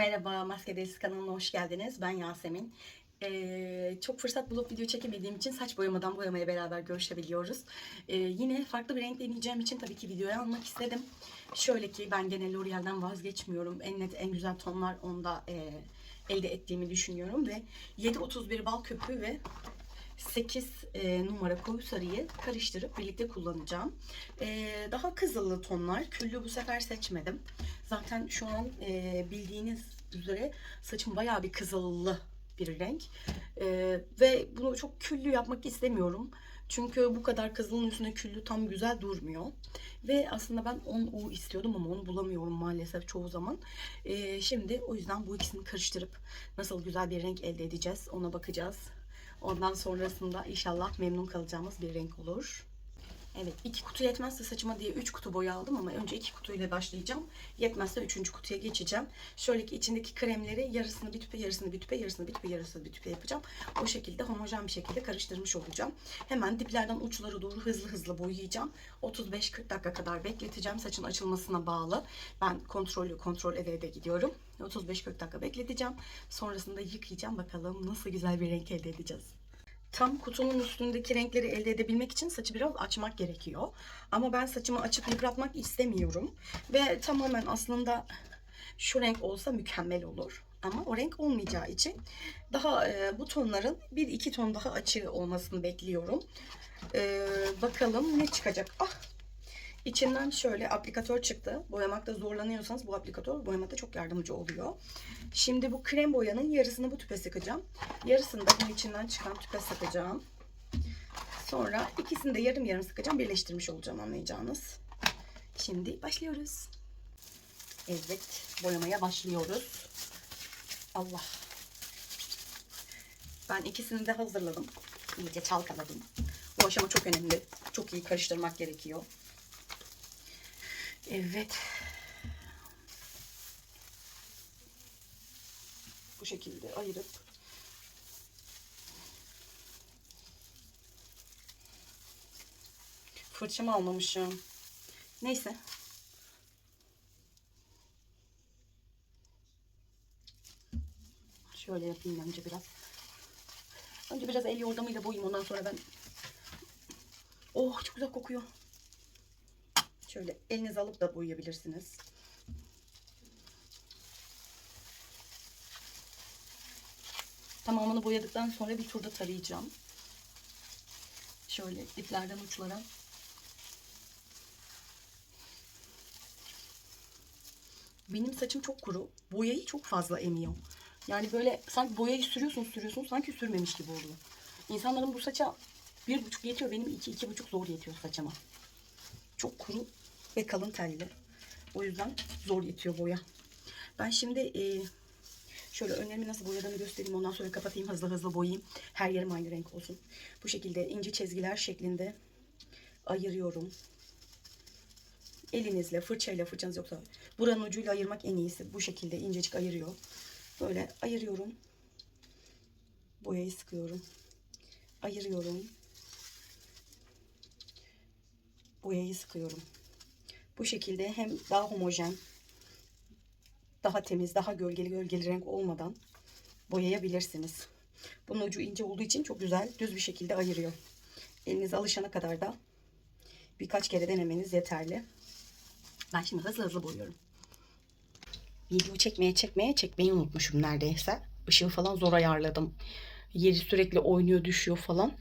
Merhaba, Maske Delisi kanalına hoş geldiniz. Ben Yasemin. Ee, çok fırsat bulup video çekemediğim için saç boyamadan boyamaya beraber görüşebiliyoruz. Ee, yine farklı bir renk deneyeceğim için tabii ki videoya almak istedim. Şöyle ki ben gene L'Oreal'den vazgeçmiyorum. En net, en güzel tonlar onda e, elde ettiğimi düşünüyorum. Ve 731 bal köpüğü ve 8 e, numara koyu sarıyı karıştırıp birlikte kullanacağım. E, daha kızılı tonlar. Küllü bu sefer seçmedim. Zaten şu an e, bildiğiniz üzere saçım bayağı bir kızıllı bir renk. E, ve bunu çok küllü yapmak istemiyorum. Çünkü bu kadar kızılın üstüne küllü tam güzel durmuyor. Ve aslında ben 10 U istiyordum ama onu bulamıyorum maalesef çoğu zaman. E, şimdi o yüzden bu ikisini karıştırıp nasıl güzel bir renk elde edeceğiz ona bakacağız. Ondan sonrasında inşallah memnun kalacağımız bir renk olur. Evet iki kutu yetmezse saçıma diye üç kutu boya aldım ama önce iki kutuyla başlayacağım. Yetmezse üçüncü kutuya geçeceğim. Şöyle ki içindeki kremleri yarısını bir tüpe, yarısını bir tüpe, yarısını bir tüpe, yarısını bir tüpe yapacağım. O şekilde homojen bir şekilde karıştırmış olacağım. Hemen diplerden uçlara doğru hızlı hızlı boyayacağım. 35-40 dakika kadar bekleteceğim. Saçın açılmasına bağlı. Ben kontrollü kontrol ede ede gidiyorum. 35-40 dakika bekleteceğim. Sonrasında yıkayacağım. Bakalım nasıl güzel bir renk elde edeceğiz tam kutunun üstündeki renkleri elde edebilmek için saçı biraz açmak gerekiyor. Ama ben saçımı açıp yıpratmak istemiyorum. Ve tamamen aslında şu renk olsa mükemmel olur. Ama o renk olmayacağı için daha e, bu tonların bir iki ton daha açığı olmasını bekliyorum. E, bakalım ne çıkacak. Ah İçinden şöyle aplikatör çıktı. Boyamakta zorlanıyorsanız bu aplikatör boyamakta çok yardımcı oluyor. Şimdi bu krem boyanın yarısını bu tüpe sıkacağım. Yarısını da bunun içinden çıkan tüpe sıkacağım. Sonra ikisini de yarım yarım sıkacağım. Birleştirmiş olacağım anlayacağınız. Şimdi başlıyoruz. Evet boyamaya başlıyoruz. Allah. Ben ikisini de hazırladım. İyice çalkaladım. Bu aşama çok önemli. Çok iyi karıştırmak gerekiyor. Evet. Bu şekilde ayırıp fırçamı almamışım. Neyse. Şöyle yapayım önce biraz. Önce biraz el yordamıyla boyayım ondan sonra ben Oh çok güzel kokuyor. Şöyle elinize alıp da boyayabilirsiniz. Tamamını boyadıktan sonra bir turda tarayacağım. Şöyle diplerden uçlara. Benim saçım çok kuru. Boyayı çok fazla emiyor. Yani böyle sanki boyayı sürüyorsun sürüyorsun sanki sürmemiş gibi oluyor. İnsanların bu saça bir buçuk yetiyor. Benim iki, iki buçuk zor yetiyor saçıma. Çok kuru ve kalın telli. O yüzden zor yetiyor boya. Ben şimdi e, şöyle önlerimi nasıl boyadığımı göstereyim. Ondan sonra kapatayım hızlı hızlı boyayayım. Her yerim aynı renk olsun. Bu şekilde ince çizgiler şeklinde ayırıyorum. Elinizle, fırçayla, fırçanız yoksa buranın ucuyla ayırmak en iyisi. Bu şekilde incecik ayırıyor. Böyle ayırıyorum. Boyayı sıkıyorum. Ayırıyorum. Boyayı sıkıyorum. Bu şekilde hem daha homojen, daha temiz, daha gölgeli gölgeli renk olmadan boyayabilirsiniz. Bunun ucu ince olduğu için çok güzel düz bir şekilde ayırıyor. Eliniz alışana kadar da birkaç kere denemeniz yeterli. Ben şimdi hızlı hızlı boyuyorum. Video çekmeye çekmeye çekmeyi unutmuşum neredeyse. Işığı falan zor ayarladım. Yeri sürekli oynuyor düşüyor falan.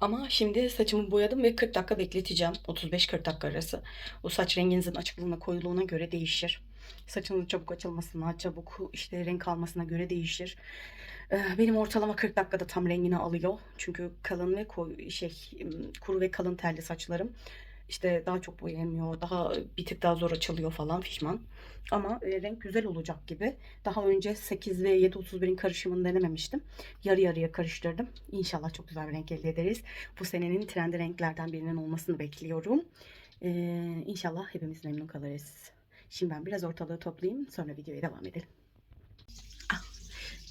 Ama şimdi saçımı boyadım ve 40 dakika bekleteceğim. 35-40 dakika arası. O saç renginizin açıklığına, koyuluğuna göre değişir. Saçınızın çabuk açılmasına, çabuk işte renk almasına göre değişir. Benim ortalama 40 dakikada tam rengini alıyor. Çünkü kalın ve koyu, şey kuru ve kalın telli saçlarım. İşte daha çok boyanıyor, daha bir tık daha zor açılıyor falan fişman. Ama e, renk güzel olacak gibi. Daha önce 8 ve 731'in karışımını denememiştim. Yarı yarıya karıştırdım. İnşallah çok güzel bir renk elde ederiz. Bu senenin trendi renklerden birinin olmasını bekliyorum. Ee, inşallah hepimiz memnun kalırız. Şimdi ben biraz ortalığı toplayayım. Sonra videoya devam edelim. Ah,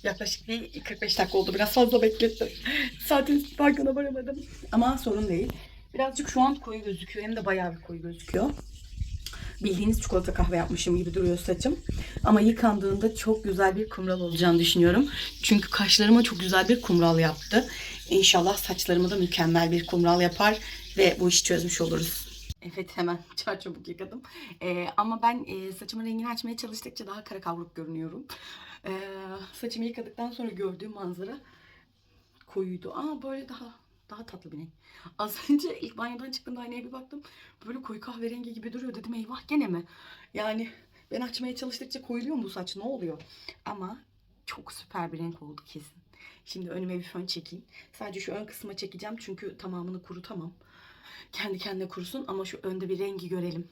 Yaklaşık bir 45 dakika oldu. Biraz fazla beklettim. Saatin farkına varamadım. Ama sorun değil. Birazcık şu an koyu gözüküyor. Hem de bayağı bir koyu gözüküyor. bildiğiniz çikolata kahve yapmışım gibi duruyor saçım. Ama yıkandığında çok güzel bir kumral olacağını düşünüyorum. Çünkü kaşlarıma çok güzel bir kumral yaptı. İnşallah saçlarıma da mükemmel bir kumral yapar ve bu işi çözmüş oluruz. Evet hemen çar çabuk yıkadım. Ee, ama ben e, saçımın rengini açmaya çalıştıkça daha kara kavruk görünüyorum. Ee, saçımı yıkadıktan sonra gördüğüm manzara koyuydu. Aa böyle daha daha tatlı bir renk. Az önce ilk banyodan çıktığımda aynaya bir baktım. Böyle koyu kahverengi gibi duruyor. Dedim eyvah gene mi? Yani ben açmaya çalıştıkça koyuluyor mu bu saç? Ne oluyor? Ama çok süper bir renk oldu kesin. Şimdi önüme bir fön çekeyim. Sadece şu ön kısma çekeceğim çünkü tamamını kurutamam. Kendi kendine kurusun ama şu önde bir rengi görelim.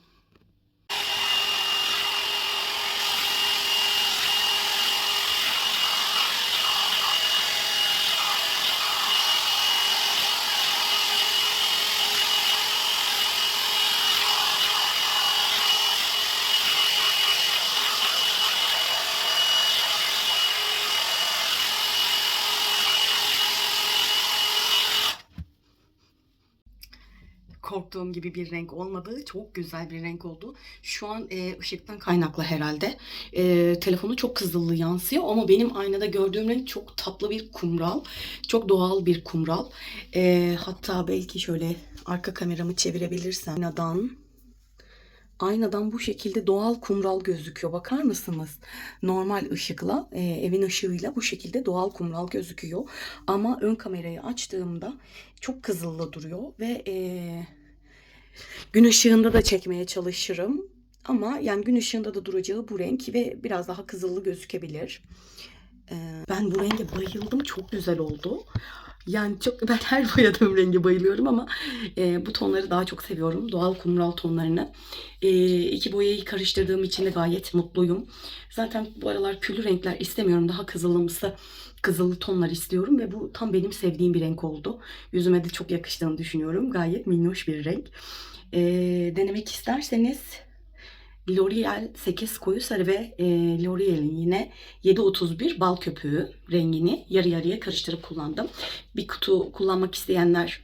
Korktuğum gibi bir renk olmadı. Çok güzel bir renk oldu. Şu an e, ışıktan kaynaklı herhalde. E, telefonu çok kızıllı yansıyor ama benim aynada gördüğüm renk çok tatlı bir kumral. Çok doğal bir kumral. E, hatta belki şöyle arka kameramı çevirebilirsem aynadan aynadan bu şekilde doğal kumral gözüküyor. Bakar mısınız? Normal ışıkla, e, evin ışığıyla bu şekilde doğal kumral gözüküyor. Ama ön kamerayı açtığımda çok kızıllı duruyor ve e, gün ışığında da çekmeye çalışırım. Ama yani gün ışığında da duracağı bu renk ve biraz daha kızıllı gözükebilir. E, ben bu renge bayıldım. Çok güzel oldu. Yani çok ben her boyadığım renge bayılıyorum ama e, bu tonları daha çok seviyorum. Doğal kumral tonlarını. E, iki boyayı karıştırdığım için de gayet mutluyum. Zaten bu aralar küllü renkler istemiyorum. Daha kızılımsı, kızıllı tonlar istiyorum ve bu tam benim sevdiğim bir renk oldu. Yüzüme de çok yakıştığını düşünüyorum. Gayet minnoş bir renk. E, denemek isterseniz L'Oreal 8 koyu sarı ve e, L'Oreal'in yine 731 bal köpüğü rengini yarı yarıya karıştırıp kullandım. Bir kutu kullanmak isteyenler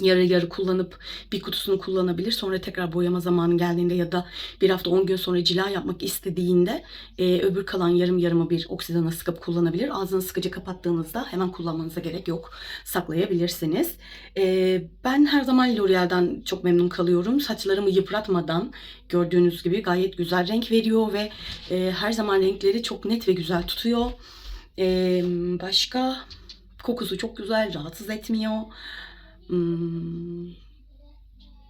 yarı yarı kullanıp bir kutusunu kullanabilir. Sonra tekrar boyama zamanı geldiğinde ya da bir hafta 10 gün sonra cila yapmak istediğinde e, öbür kalan yarım yarımı bir oksidana sıkıp kullanabilir. Ağzını sıkıca kapattığınızda hemen kullanmanıza gerek yok. Saklayabilirsiniz. E, ben her zaman L'Oreal'den çok memnun kalıyorum. Saçlarımı yıpratmadan gördüğünüz gibi gayet güzel renk veriyor ve e, her zaman renkleri çok net ve güzel tutuyor. E, başka kokusu çok güzel, rahatsız etmiyor. Hmm,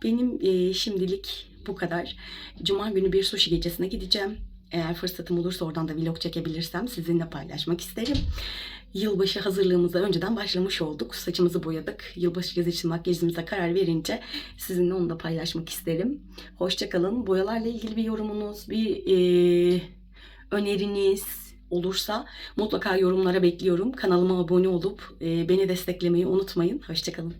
Benim e, şimdilik bu kadar. Cuma günü bir sushi gecesine gideceğim. Eğer fırsatım olursa oradan da vlog çekebilirsem sizinle paylaşmak isterim. Yılbaşı hazırlığımıza önceden başlamış olduk. Saçımızı boyadık. Yılbaşı gezi için makyajımıza karar verince sizinle onu da paylaşmak isterim. Hoşçakalın. Boyalarla ilgili bir yorumunuz, bir e, öneriniz olursa mutlaka yorumlara bekliyorum. Kanalıma abone olup e, beni desteklemeyi unutmayın. Hoşçakalın.